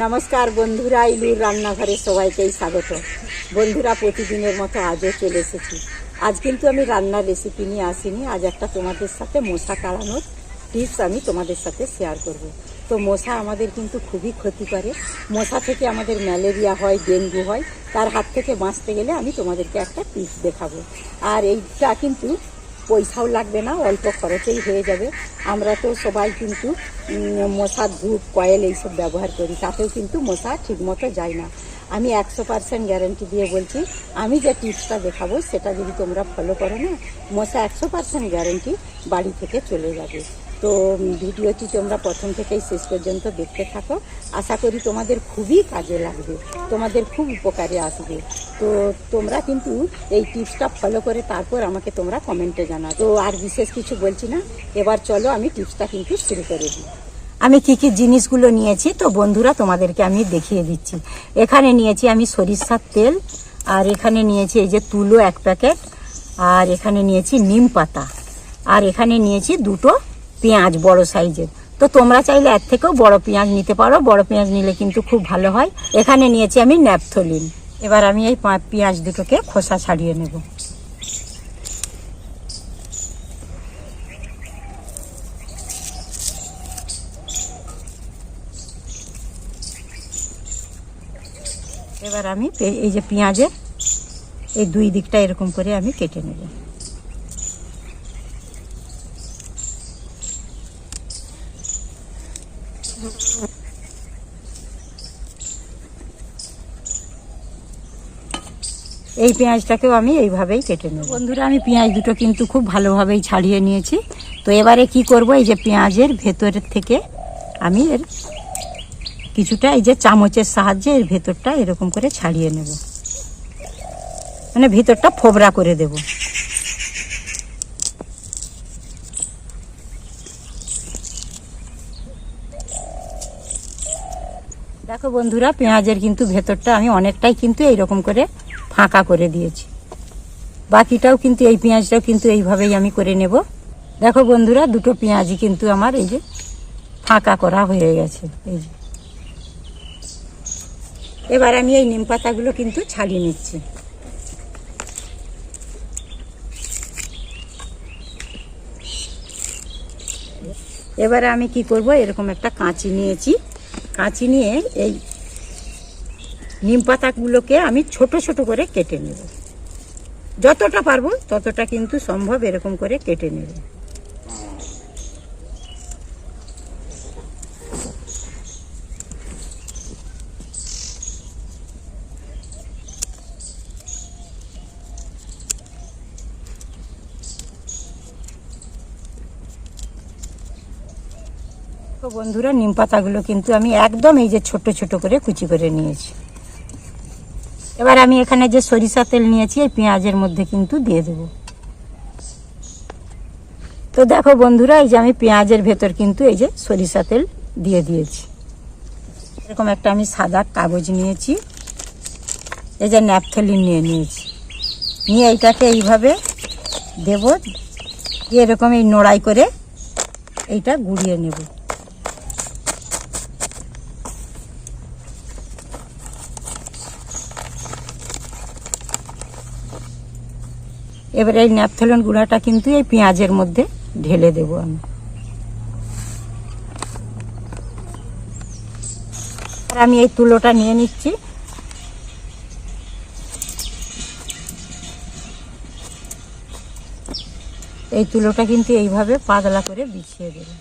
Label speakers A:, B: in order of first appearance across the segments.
A: নমস্কার বন্ধুরা, ইলুর রান্নাঘরে সবাইকেই স্বাগত। বন্ধুরা, প্রতিদিনের মতো আজও চলে এসেছি। আজ কিন্তু আমি রান্নার রেসিপি নিয়ে আসিনি, আজ একটা তোমাদের সাথে মশা তাড়ানোর টিপস আমি তোমাদের সাথে শেয়ার করব। তো মশা আমাদের কিন্তু খুবই ক্ষতি করে মশা থেকে আমাদের ম্যালেরিয়া হয়, ডেঙ্গু হয়, তার হাত থেকে বাঁচতে গেলে আমি তোমাদেরকে একটা টিপস দেখাবো। আর এইটা কিন্তু পয়সাও লাগবে না, অল্প খরচেই হয়ে যাবে। আমরা তো সবাই কিন্তু মশার ধূপ, কয়েল এইসব ব্যবহার করি, তাতেও কিন্তু মশা ঠিকমতো যায় না। আমি একশো পার্সেন্ট গ্যারেন্টি দিয়ে বলছি, আমি যে টিপসটা দেখাবো, সেটা যদি তোমরা ফলো করো না, মশা একশো পার্সেন্ট গ্যারেন্টি বাড়ি থেকে চলে যাবে। তো ভিডিওটি তোমরা প্রথম থেকেই শেষ পর্যন্ত দেখতে থাকো। আশা করি তোমাদের খুবই কাজে লাগবে, তোমাদের খুব উপকারে আসবে। তো, তোমরা কিন্তু এই টিপসটা ফলো করে তারপর আমাকে তোমরা কমেন্টে জানা তো, আর বিশেষ কিছু বলছি না, এবার চলো আমি টিপসটা কিন্তু শুরু করে দিই। আমি কি কি জিনিসগুলো নিয়েছি, তো বন্ধুরা তোমাদেরকে আমি দেখিয়ে দিচ্ছি। এখানে নিয়েছি আমি সরিষার তেল, আর এখানে নিয়েছি এই যে তুলো এক প্যাকেট, আর এখানে নিয়েছি নিম পাতা, আর এখানে নিয়েছি দুটো পেঁয়াজ বড় সাইজের। তো তোমরা চাইলে এর থেকেও বড় পেঁয়াজ নিতে পারো। বড় পেঁয়াজ নিলে কিন্তু খুব ভালো হয়। এখানে নিয়েছি আমি ন্যাপথলিন। এবার আমি এই পেঁয়াজ দুটোকে খোসা ছাড়িয়ে নেব। এবার আমি এই যে পেঁয়াজের, এই দুই দিকটা এরকম করে আমি কেটে নেব। এই পেঁয়াজটাকেও আমি এইভাবেই কেটে নেব। বন্ধুরা, আমি পেঁয়াজ দুটো কিন্তু খুব ভালোভাবেই ছাড়িয়ে নিয়েছি। তো এবারে কি করব, এই যে পেঁয়াজের ভেতরের থেকে আমি এর কিছুটা, এই যে চামচের সাহায্যে এর ভেতরটা এরকম করে ছাড়িয়ে নেব। মানে ভেতরটা ফোবরা করে দেব। দেখো বন্ধুরা, পেঁয়াজের কিন্তু ভেতরটা আমি অনেকটাই কিন্তু এইরকম করে ফাঁকা করে দিয়েছি। বাকিটাও কিন্তু, এই পেঁয়াজটাও কিন্তু এইভাবেই আমি করে নেব। দেখো বন্ধুরা, দুটো পেঁয়াজই কিন্তু আমার এই যে ফাঁকা করা হয়ে গেছে, এই যে। এবার আমি এই নিম পাতাগুলো কিন্তু ছাড়িয়ে নিচ্ছি। এবারে আমি কি করব, এরকম একটা কাঁচি নিয়েছি। কাঁচি নিয়ে এই নিম পাতাগুলোকে আমি ছোট ছোট করে কেটে নেব। যতটা পারব ততটা কিন্তু সম্ভব এরকম করে কেটে নেব। তো বন্ধুরা, নিম পাতাগুলো কিন্তু আমি একদম এই যে ছোট ছোট করে কুচি করে নিয়েছি। এবার আমি এখানে যে সরিষা তেল নিয়েছি, এই পেঁয়াজের মধ্যে কিন্তু দিয়ে দেব। তো দেখো বন্ধুরা, এই যে আমি পেঁয়াজের ভেতর কিন্তু এই যে সরিষা তেল দিয়ে দিয়েছি। এরকম একটা আমি সাদা কাগজ নিয়েছি, এই যে ন্যাপথলিন নিয়ে নিয়েছি। নিয়ে এইটাকে এইভাবে দেব এরকম এই নোড়াই করে এইটা গুড়িয়ে নেব। এবারে এই ন্যাপথলন গুঁড়াটা কিন্তু এই পেঁয়াজের মধ্যে ঢেলে দেব আমি। আর আমি এই তুলোটা নিয়ে নিচ্ছি। এই তুলোটা কিন্তু এইভাবে পাতলা করে বিছিয়ে দেবো।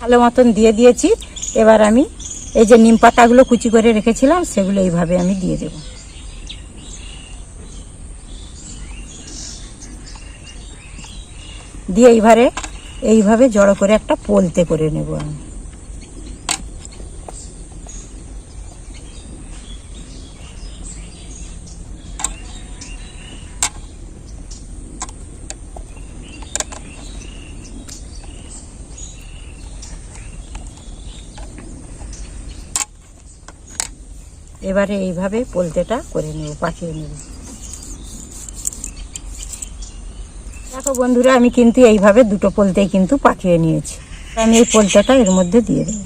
A: ভালো মতন দিয়ে দিয়েছি। এবার আমি এই যে নিম পাতাগুলো কুচি করে রেখেছিলাম, সেগুলো এইভাবে আমি দিয়ে দেব। দিয়ে এইভাবে এইভাবে জড়ো করে একটা পোলতে করে নেব আমি। এবারে এইভাবে পোলতেটা করে নেব, পাকিয়ে নেব। দেখো বন্ধুরা, আমি কিন্তু এইভাবে দুটো পোলতেই কিন্তু পাকিয়ে নিয়েছি। আমি এই পোলতাটা এর মধ্যে দিয়ে দেবো।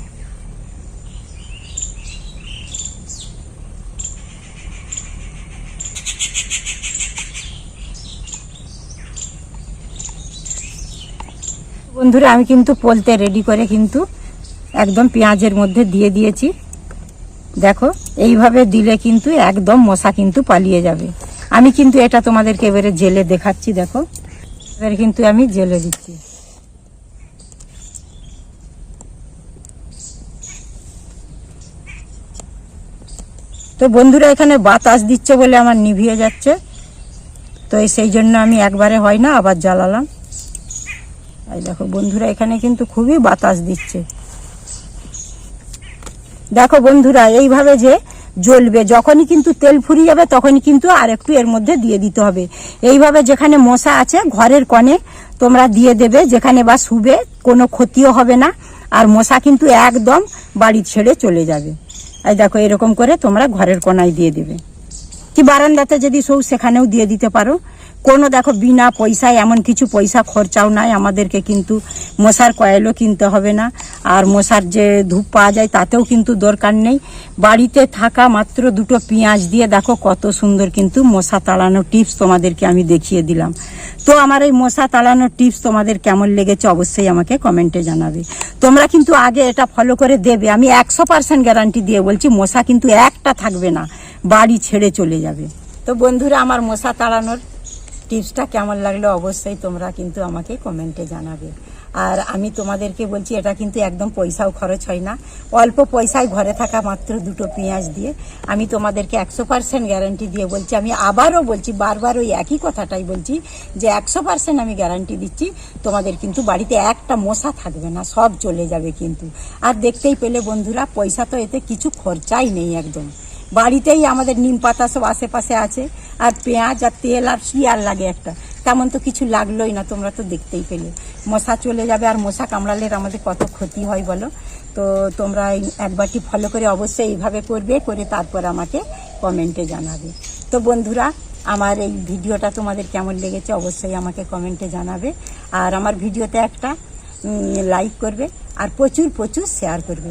A: বন্ধুরা, আমি কিন্তু পোলতে রেডি করে কিন্তু একদম পেঁয়াজের মধ্যে দিয়ে দিয়েছি। দেখো এইভাবে দিলে কিন্তু একদম মশা কিন্তু পালিয়ে যাবে। আমি কিন্তু এটা তোমাদেরকে এবারে জেলে দেখাচ্ছি, দেখো। এবারে কিন্তু আমি জেলে দিচ্ছি। তো বন্ধুরা, এখানে বাতাস দিচ্ছে বলে আমার নিভিয়ে যাচ্ছে। তো সেই জন্য আমি একবারে হয় না, আবার জ্বালালাম। এই দেখো বন্ধুরা, এখানে কিন্তু খুবই বাতাস দিচ্ছে। দেখো বন্ধুরা, এইভাবে যে জ্বলবে, যখনই কিন্তু তেল ফুরিয়ে যাবে, তখনই কিন্তু আর একটু এর মধ্যে দিয়ে দিতে হবে। এইভাবে যেখানে মশা আছে, ঘরের কনে তোমরা দিয়ে দেবে, যেখানে বা শুবে, কোনো ক্ষতিও হবে না, আর মশা কিন্তু একদম বাড়ি ছেড়ে চলে যাবে। এই দেখো, এরকম করে তোমরা ঘরের কোনায় দিয়ে দেবে। কি বারান্দাতে যদি সৌ সেখানেও দিয়ে দিতে পারো। কোনো দেখো বিনা পয়সায় এমন কিছু পয়সা খরচাও নাই, আমাদেরকে কিন্তু মশার কয়েলও কিনতে হবে না। আর মশার যে ধূপ পাওয়া যায় তাতেও কিন্তু দরকার নেই। বাড়িতে থাকা মাত্র দুটো পেঁয়াজ দিয়ে দেখো কত সুন্দর কিন্তু মশা তাড়ানোর টিপস তোমাদেরকে আমি দেখিয়ে দিলাম। তো আমার এই মশা তাড়ানোর টিপস তোমাদের কেমন লেগেছে অবশ্যই আমাকে কমেন্টে জানাবে। তোমরা কিন্তু আগে এটা ফলো করে দেবে। আমি একশো পার্সেন্ট গ্যারান্টি দিয়ে বলছি, মশা কিন্তু একটা থাকবে না, বাড়ি ছেড়ে চলে যাবে। তো বন্ধুরা, আমার মশা তাড়ানোর টিপসটা কেমন লাগল অবশ্যই তোমরা কিন্তু আমাকে কমেন্টে জানাবে। আর আমি তোমাদেরকে বলছি, এটা কিন্তু একদম পয়সাও খরচ হয় না। অল্প পয়সায় ঘরে থাকা মাত্র দুটো পেঁয়াজ দিয়ে আমি তোমাদেরকে একশো পার্সেন্ট গ্যারান্টি দিয়ে বলছি, আমি আবারও বলছি, বারবার ওই একই কথাটাই বলছি যে একশো পার্সেন্ট আমি গ্যারান্টি দিচ্ছি, তোমাদের কিন্তু বাড়িতে একটা মশা থাকবে না, সব চলে যাবে কিন্তু। আর দেখতেই পেলে বন্ধুরা, পয়সা তো এতে কিছু খরচাই নেই একদম। বাড়িতেই আমাদের নিম পাতা সব আশেপাশে আছে। আর পেঁয়াজ আর তেল আর কি আর লাগে একটা। তেমন তো কিছু লাগলোই না, তোমরা তো দেখতেই পেলে। মশা চলে যাবে আর মশা কামড়ালে আমাদের কত ক্ষতি হয় বলো? তো তোমরা একবারটি ফলো করে অবশ্যই এইভাবে করবে, করে তারপর আমাকে কমেন্টে জানাবে। তো বন্ধুরা, আমার এই ভিডিওটা তোমাদের কেমন লেগেছে অবশ্যই আমাকে কমেন্টে জানাবে। আর আমার ভিডিওতে একটা লাইক করবে। আর প্রচুর প্রচুর শেয়ার করবে।